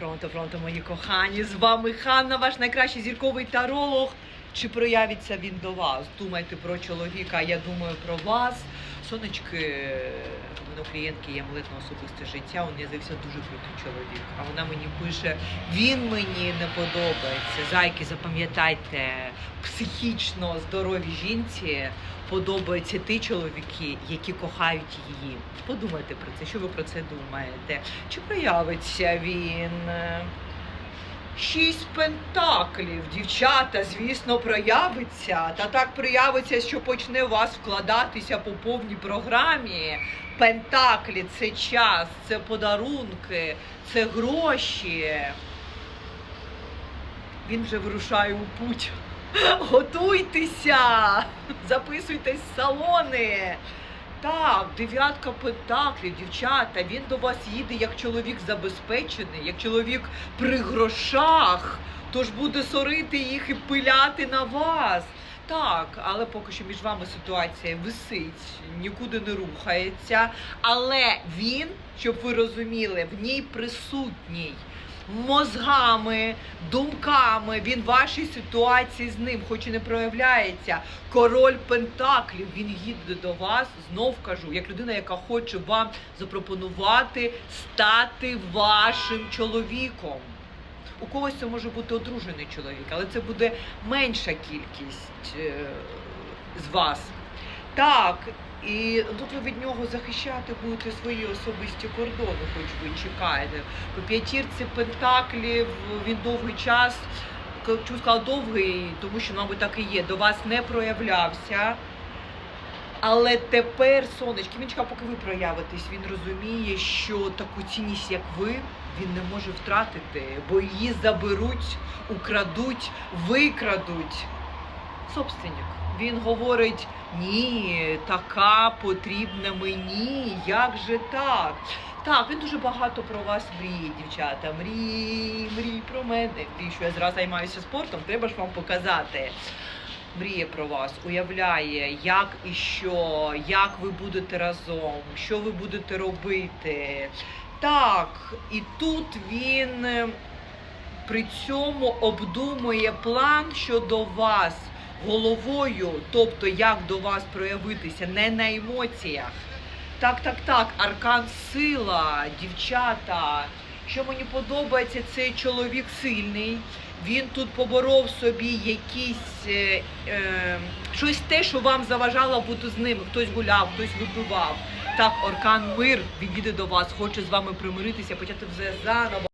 Пронто, пронто, мої кохані. З вами Ханна, ваш найкращий зірковий таролог. Чи проявиться він до вас? Думайте про чоловіка, я думаю про вас. Сонечки, клієнтки є молитва особисте життя. У неї з'явився дуже крутий чоловік. А вона мені пише: він мені не подобається. Зайки, запам'ятайте, психічно здоровій жінці подобаються ті чоловіки, які кохають її. Подумайте про це, що ви про це думаєте? Чи проявиться він? Шість пентаклів, дівчата, звісно, проявиться. Та так проявиться, що почне вас вкладатися по повній програмі. Пентаклі це час, це подарунки, це гроші. Він вже вирушає у путь. Готуйтеся! Записуйтесь в салони. Так, дев'ятка пентаклів, дівчата. Він до вас їде як чоловік забезпечений, як чоловік при грошах. Тож буде сорити їх і пиляти на вас. Так, але поки що між вами ситуація висить, нікуди не рухається. Але він, щоб ви розуміли, в ній присутній мозгами, думками. Він в вашій ситуації з ним, хоч і не проявляється. Король Пентаклів. Він їде до вас. Знов кажу, як людина, яка хоче вам запропонувати стати вашим чоловіком. У когось це може бути одружений чоловік, але це буде менша кількість е, з вас. Так, і тут ви від нього захищати будете свої особисті кордони, хоч ви чекаєте. По п'ятірці пентаклів він довгий час, чому сказала довгий, тому що, мабуть, так і є, до вас не проявлявся. Але тепер, сонечки, він чекав, поки ви проявитесь. Він розуміє, що таку цінність, як ви, він не може втратити, бо її заберуть, украдуть, викрадуть. Собственник. Він говорить: ні, така потрібна мені, як же так? Так, він дуже багато про вас мріє, дівчата. Мрій, мрій про мене. Мрій, що я зараз займаюся спортом, треба ж вам показати. Мріє про вас, уявляє, як і що, як ви будете разом, що ви будете робити. Так, і тут він е, при цьому обдумує план щодо вас головою, тобто як до вас проявитися, не на емоціях. Так, так, так, аркан сила, дівчата. Що мені подобається, цей чоловік сильний. Він тут поборов собі якісь е, е, щось те, що вам заважало бути з ним. Хтось гуляв, хтось випивав. Так, Оркан мир він їде до вас, хоче з вами примиритися, почати все заново.